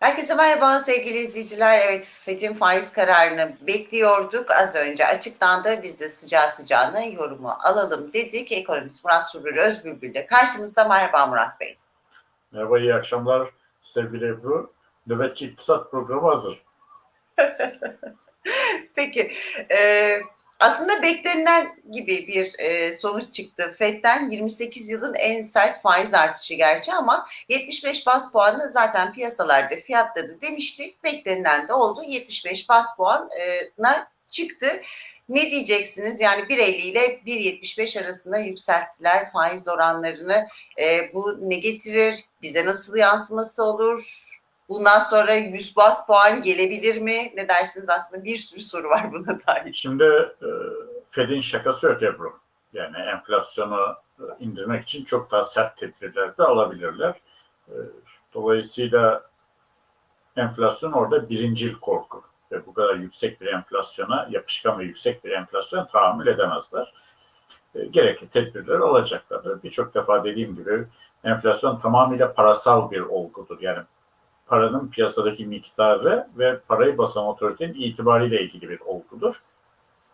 Herkese merhaba sevgili izleyiciler. Evet FED'in faiz kararını bekliyorduk. Az önce açıklandı. Biz de sıcağı sıcağına yorumu alalım dedik. Ekonomist Murat Surur Özbülbül de karşımızda. Merhaba Murat Bey. Merhaba, iyi akşamlar sevgili Ebru. Nöbetçi İktisat Programı hazır. Peki. e, aslında beklenilen gibi bir e, sonuç çıktı. FED'den 28 yılın en sert faiz artışı gerçi ama 75 bas puanı zaten piyasalarda fiyatladı demiştik. Beklenilen de oldu. 75 bas puanına çıktı. Ne diyeceksiniz? Yani 1.50 ile 1.75 arasında yükselttiler faiz oranlarını. E, bu ne getirir? Bize nasıl yansıması olur? Bundan sonra 100 bas puan gelebilir mi? Ne dersiniz? Aslında bir sürü soru var buna dair. Şimdi e, Fed'in şakası yok Ebru. Yani enflasyonu e, indirmek için çok daha sert tedbirler de alabilirler. E, dolayısıyla enflasyon orada birincil korku. Ve bu kadar yüksek bir enflasyona, yapışkan ve yüksek bir enflasyon tahammül edemezler. E, gerekli tedbirleri alacaklardır. Birçok defa dediğim gibi enflasyon tamamıyla parasal bir olgudur. Yani paranın piyasadaki miktarı ve parayı basan otoritenin itibariyle ilgili bir olgudur.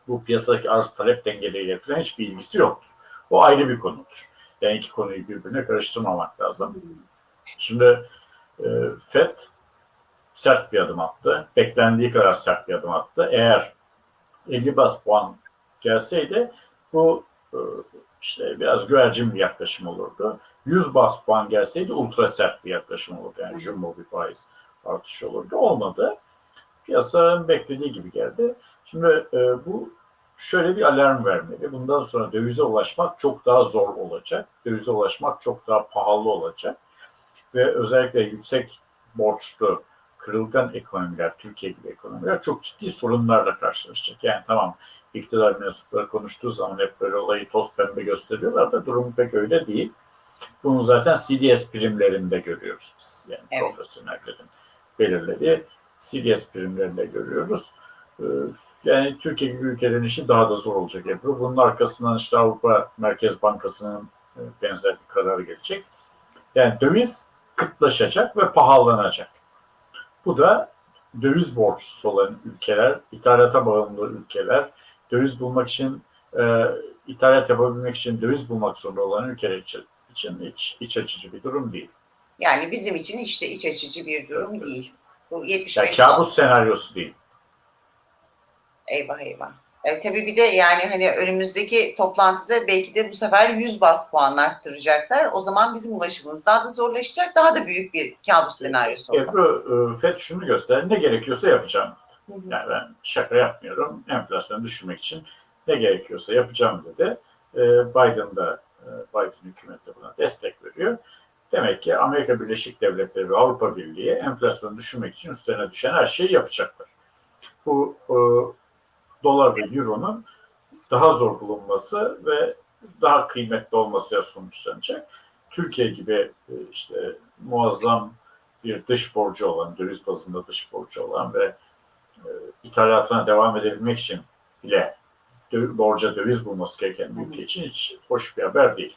Bu piyasadaki arz talep dengeleriyle falan hiçbir ilgisi yoktur. O ayrı bir konudur. Yani iki konuyu birbirine karıştırmamak lazım. Şimdi e, FED sert bir adım attı. Beklendiği kadar sert bir adım attı. Eğer 50 bas puan gelseydi bu e, işte biraz güvercin bir yaklaşım olurdu. 100 bas puan gelseydi ultra sert bir yaklaşım olurdu. Yani jumbo bir faiz artışı olurdu. Olmadı. Piyasanın beklediği gibi geldi. Şimdi e, bu şöyle bir alarm vermeli. Bundan sonra dövize ulaşmak çok daha zor olacak. Dövize ulaşmak çok daha pahalı olacak. Ve özellikle yüksek borçlu, kırılgan ekonomiler, Türkiye gibi ekonomiler çok ciddi sorunlarla karşılaşacak. Yani tamam iktidar mensupları konuştuğu zaman hep böyle olayı toz pembe gösteriyorlar da durum pek öyle değil. Bunu zaten CDS primlerinde görüyoruz biz. Yani Evet. profesyonellerin belirlediği CDS primlerinde görüyoruz. Ee, Yani Türkiye gibi ülkelerin işi daha da zor olacak Ebru. Bunun arkasından işte Avrupa Merkez Bankası'nın e, benzer bir kararı gelecek. Yani döviz kıtlaşacak ve pahalanacak. Bu da döviz borçlusu olan ülkeler, ithalata bağımlı ülkeler, döviz bulmak için, e, ithalat yapabilmek için döviz bulmak zorunda olan ülkeler için, için iç, iç açıcı bir durum değil. Yani bizim için işte iç açıcı bir durum Evet. değil. Bu 75 Yani kabus senaryosu değil. Eyvah eyvah. Evet, tabii bir de yani hani önümüzdeki toplantıda belki de bu sefer 100 bas puan arttıracaklar. O zaman bizim ulaşımımız daha da zorlaşacak. Daha da büyük bir kabus senaryosu o zaman. Ebru, e, FED şunu göster, ne gerekiyorsa yapacağım. Hı hı. Yani ben şaka yapmıyorum. Enflasyonu düşürmek için ne gerekiyorsa yapacağım dedi. E, Biden da, e, Biden hükümeti de buna destek veriyor. Demek ki Amerika Birleşik Devletleri ve Avrupa Birliği enflasyonu düşürmek için üstlerine düşen her şeyi yapacaklar. Bu e, dolar ve euronun daha zor bulunması ve daha kıymetli olmasıyla sonuçlanacak. Türkiye gibi e, işte muazzam bir dış borcu olan, döviz bazında dış borcu olan ve e, ithalatına devam edebilmek için bile borca döviz bulması gereken bir ülke için hiç hoş bir haber değil.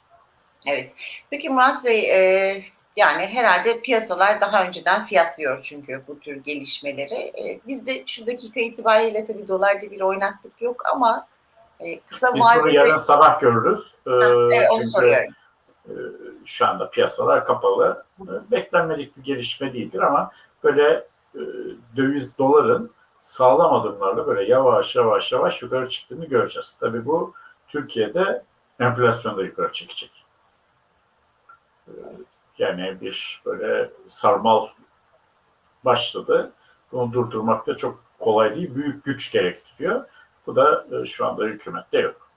Evet. Peki Murat Bey e, yani herhalde piyasalar daha önceden fiyatlıyor çünkü bu tür gelişmeleri. E, biz de şu dakika itibariyle tabii dolarda bir oynaklık yok ama e, kısa Biz bunu yarın sabah görürüz. E, Ha, evet onu çünkü, soruyorum. e, şu anda piyasalar kapalı. E, beklenmedik bir gelişme değildir ama böyle e, döviz doların sağlam adımlarla böyle yavaş yavaş yavaş yukarı çıktığını göreceğiz. Tabii bu Türkiye'de enflasyonu da yukarı çekecek. E, Yani bir böyle sarmal başladı. Bunu durdurmak da çok kolay değil. Büyük güç gerektiriyor. Bu da e, şu anda hükümette yok.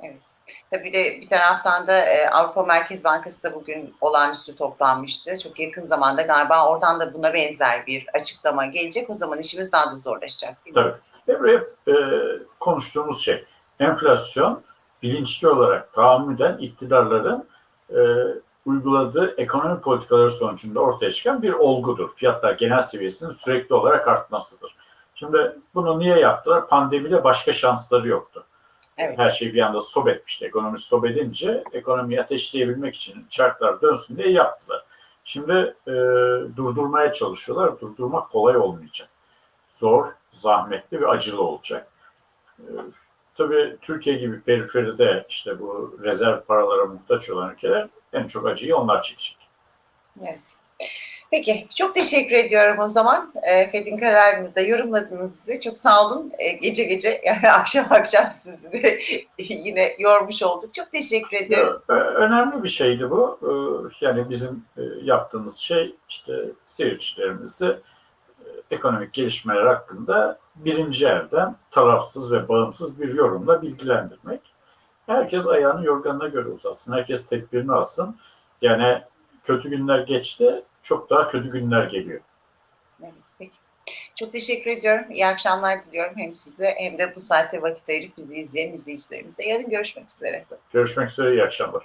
Evet. Tabii de bir taraftan da e, Avrupa Merkez Bankası da bugün olağanüstü toplanmıştı. Çok yakın zamanda galiba oradan da buna benzer bir açıklama gelecek. O zaman işimiz daha da zorlaşacak. Değil? Tabii. Hep, e, konuştuğumuz şey enflasyon bilinçli olarak tahammüden iktidarların e, uyguladığı ekonomi politikaları sonucunda ortaya çıkan bir olgudur. Fiyatlar genel seviyesinin sürekli olarak artmasıdır. Şimdi bunu niye yaptılar? Pandemide başka şansları yoktu. Evet. Her şey bir anda stop etmişti. Ekonomi stop edince ekonomiyi ateşleyebilmek için çarklar dönsün diye yaptılar. Şimdi e, durdurmaya çalışıyorlar. Durdurmak kolay olmayacak. Zor, zahmetli ve acılı olacak. E, tabii Türkiye gibi periferide işte bu rezerv paralara muhtaç olan ülkeler en çok acıyı onlar çekecek. Evet. Peki, çok teşekkür ediyorum o zaman. E, Fed'in kararını da yorumladınız bize. Çok sağ olun. E, gece gece, yani akşam akşam sizi de yine yormuş olduk. Çok teşekkür ediyorum. Ö- Önemli bir şeydi bu. Ee, Yani bizim e, yaptığımız şey işte seyircilerimizi e, ekonomik gelişmeler hakkında birinci elden tarafsız ve bağımsız bir yorumla bilgilendirmek. Herkes ayağını yorganına göre uzatsın. Herkes tedbirini alsın. Yani kötü günler geçti, çok daha kötü günler geliyor. Evet, peki. Çok teşekkür ediyorum. İyi akşamlar diliyorum hem size hem de bu saate vakit ayırıp bizi izleyen izleyicilerimize. Yarın görüşmek üzere. Görüşmek üzere, iyi akşamlar.